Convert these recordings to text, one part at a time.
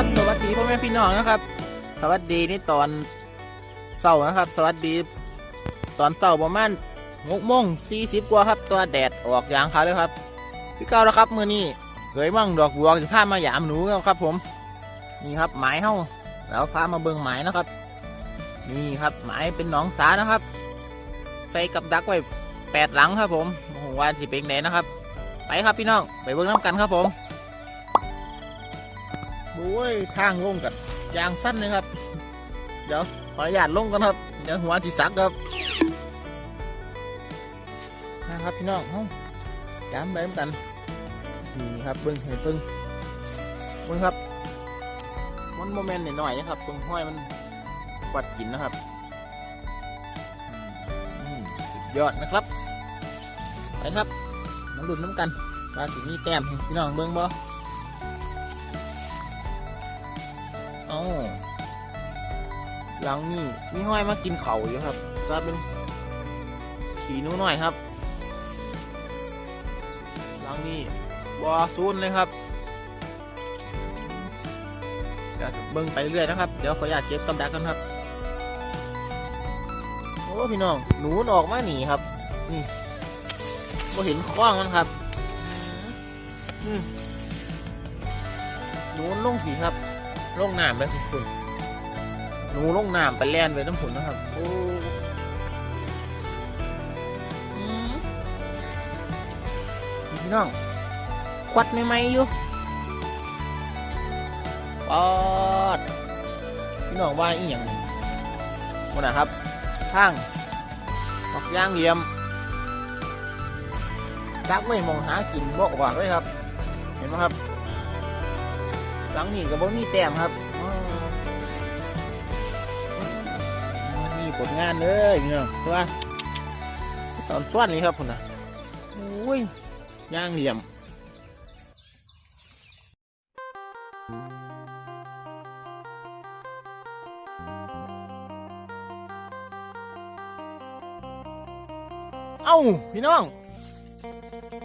ครับ สวัสดีพ่อแม่พี่น้องนะครับ สวัสดีนี่ตอนเช้านะครับ สวัสดี ตอนเช้าประมาณหกโมงสี่สิบกว่าครับ ตัวแดดออกยางเขาเลยครับ พี่เก้าแล้วครับมือนี้เคยมั่งดอกบัวจะพามาหยามหนูแล้วครับผม นี่ครับหมายเฮ้าแล้วพามาเบิ่งหมายนะครับ นี่ครับหมายเป็นหนองสานะครับ ใส่กับดักไว้แปดหลังครับผมโอ้โหว่าสิเป็นไหนนะครับ ไปครับพี่น้องไปเบิ่งน้ำกันครับผม โอ้ยทางลงกันยางสั้นเลยครับ เดี๋ยวขออนุญาตลงกันครับ เดี๋ยวหัวที่สักครับนะครับพี่น้องเฮ้าจามไปน้ำกันนี่ครับเบิ้งเห็นเบิ้งเบิ้งครับมันโมเมนต์หน่อยๆนะครับตรงห้อยมันฟัดกินนะครับสุดยอดนะครับไปครับมาลุ้นน้ำกันว่าสิมีแต้มพี่น้องเบิ้งบ่ เอ้าหลังนี่มีห้อยมากินเข่าอยู่ครับก็เป็นขี่นู้หน่อยครับ หลังนี่บอซูนเลยครับเดี๋ยวเบิ้งไปเรื่อยนะครับ เดี๋ยวขออนุญาตเก็บกำดักกันครับ โอ้พี่น้อง หนูออกมาหนีครับ นี่ก็เห็นคล้องมันครับอืมหนูลงสีครับ ลงน้ำไปคุณคุณหนูลงน้ำไปแล่นไปน้ำผุนนะครับโอ้อืมนี่พี่น้องควัดไม่ไหมอยู่ปอดพี่น้องว่าอีหยังคนนะครับข้างออกย่างเหลี่ยมจักไม่มองหากินบ่ออกเลยครับ เห็นไหมครับ หลังนี้กับบ่มีแต้มครับนี่ผลงานเลยพี่น้องตัวตอนส่วนนี้ครับคุณนะโอ้ยย่างเหลี่ยมเอ้าพี่น้อง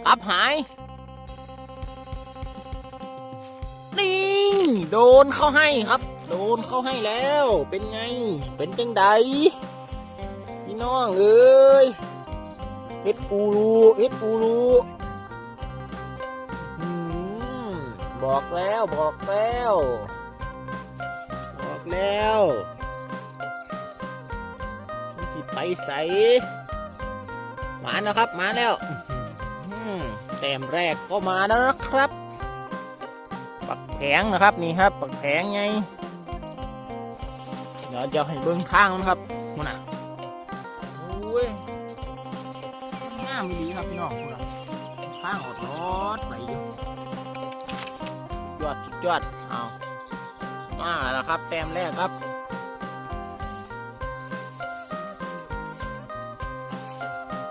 กลับหาย นี่โดนเข้าให้ครับ โดนเข้าให้แล้ว เป็นไง เป็นจังใดพี่น้องเอ้ยเอ็ดกูรูเอ็ดกูรูบอกแล้วบอกแล้ว บอกแล้วมันจิไปใสมาแล้วครับมาแล้วแต้มแรกก็มาแล้วนะครับ ปักแผงนะครับนี่ครับ ปักแผงไง เดี๋ยวจะให้เบิ้งข้างมันครับมันอะโอ้ยงามดีครับพี่น้องคุณอะข้างอดรถไปอยู่สุดยอดสุดยอดเอามาแล้วครับแต้มแรกครับ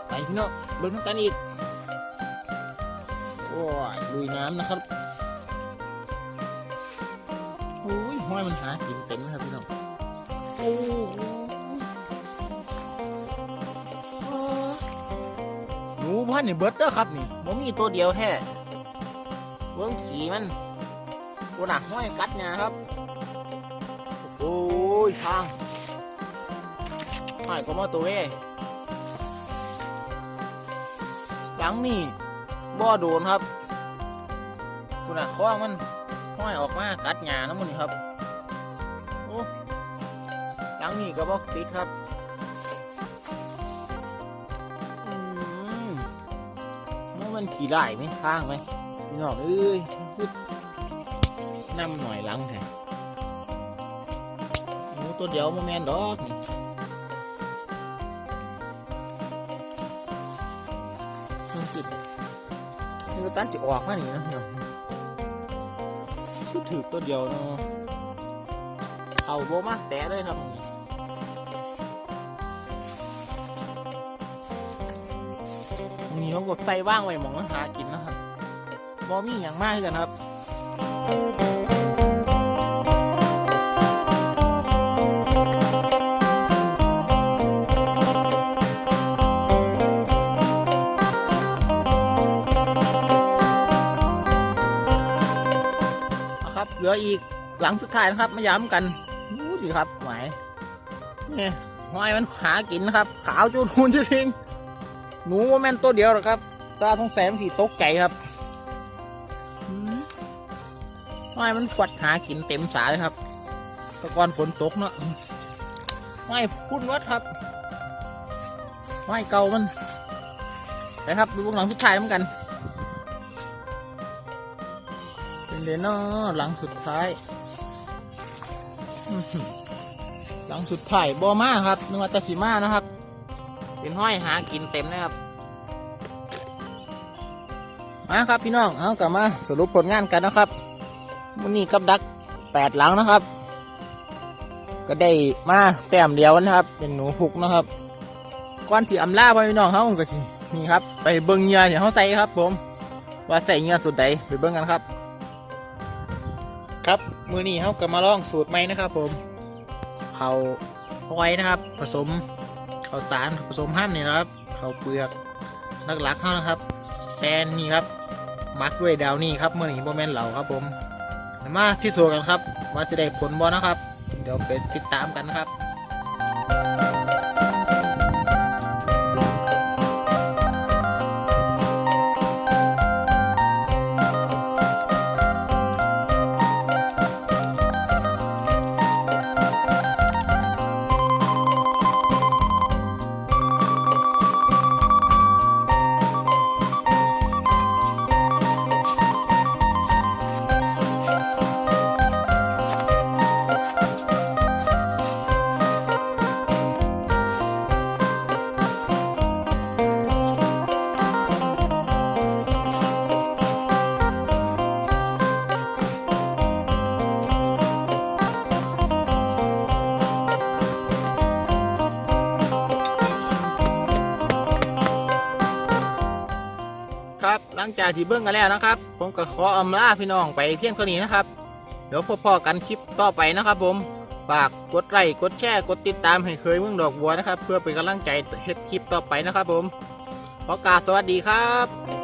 ไปพี่น้องเบิ้งกันอีกโอ้ยลุยน้ำนะครับ โอ้ยห้อยมันหากินเต็มนะครับพี่น้องโอ้หนูพันนี่เบิดแล้วครับนี่ผมมีตัวเดียวแท้เบิ้งขี่มันกูหนักห้อยกัดเนี่ยครับ โอ้ยทางห้อยก็มาตัวเอ้หลังนี่บ่อโดนครับคุณอะข้องมัน ห้อยออกมากัดหญ้าน้ำมันครับโอ้หลังนี่ก็บ่ติดครับอืมมันขี่ได้ไหมข้างไหมพี่น้องเอ้ยน้ำหน่อยหลังแท้หนูตัวเดียวโมแมนดอกนี่มันจิตคือตันจิออกมาหนี่นะเนาะคือ ถือตัวเดียวเนาะเอาโบมาแตะเลยครับนี่เขากดใจว่างไว้มองมันหากินนะครับบอมีอย่างมากกันครับ เหลืออีกหลังสุดท้ายนะครับ มาย้ำกันดูดิครับหมายนี่หอยมันหากินนะครับ ขาวจูนหูนจริงหนูว่าแม่นตัวเดียวหรอกครับ ตาทองแสงสีตกใจครับหอยมันฝัดหากินเต็มสาเลยครับตะกอนฝนตกเนาะหอยพุ่นวัดครับหอยเก่ามันนะครับดูเบื้องหลังสุดท้ายเหมือนกัน เดนเนาะหลังสุดท้าย หลังสุดท้ายบอมาครับนึกว่าตาสีมานะครับ เป็นห้อยหากินเต็มเลยครับ มาครับพี่น้องเอากลับมาสรุปผลงานกันนะครับวันนี้กับดักแปดหลังนะครับ ก็ได้มาแต้มเดียวนะครับ เป็นหนูพุกนะครับก่อนที่อำลาพ่อพี่น้องเขาก็สินี่ครับ ไปเบิ้งเงื่อที่เขาใส่ครับ ผม ว่าใส่เงื่อสุดใดไปเบิ้งกันครับ ครับ มือนี้เขาก็มาลองสูตรใหม่นะครับ ผมเขาห้อยนะครับ ผสมข้าวสารผสมห้ามนี่นะครับข้าวเปลือกนักหลักเขานะครับแปนนี่ครับมักด้วยดาวนี่ครับมือนี้โมเมนเหล่าครับ ผมมาที่สูตรกันครับ ว่าจะได้ผลบอนะครับ เดี๋ยวไปติดตามกันนะครับ ลังจากที่เบิ้งกันแล้วนะครับ ผมก็ขออำลาพี่น้องไปเพียงเท่านี้นะครับ เดี๋ยวพอๆกันคลิปต่อไปนะครับ ผมฝากกดไลค์กดแชร์กดติดตามให้เคยเมืองดอกบัวนะครับ เพื่อเป็นกำลังใจเฮ็ดคลิปต่อไปนะครับ ผมขอกาสวัสดีครับ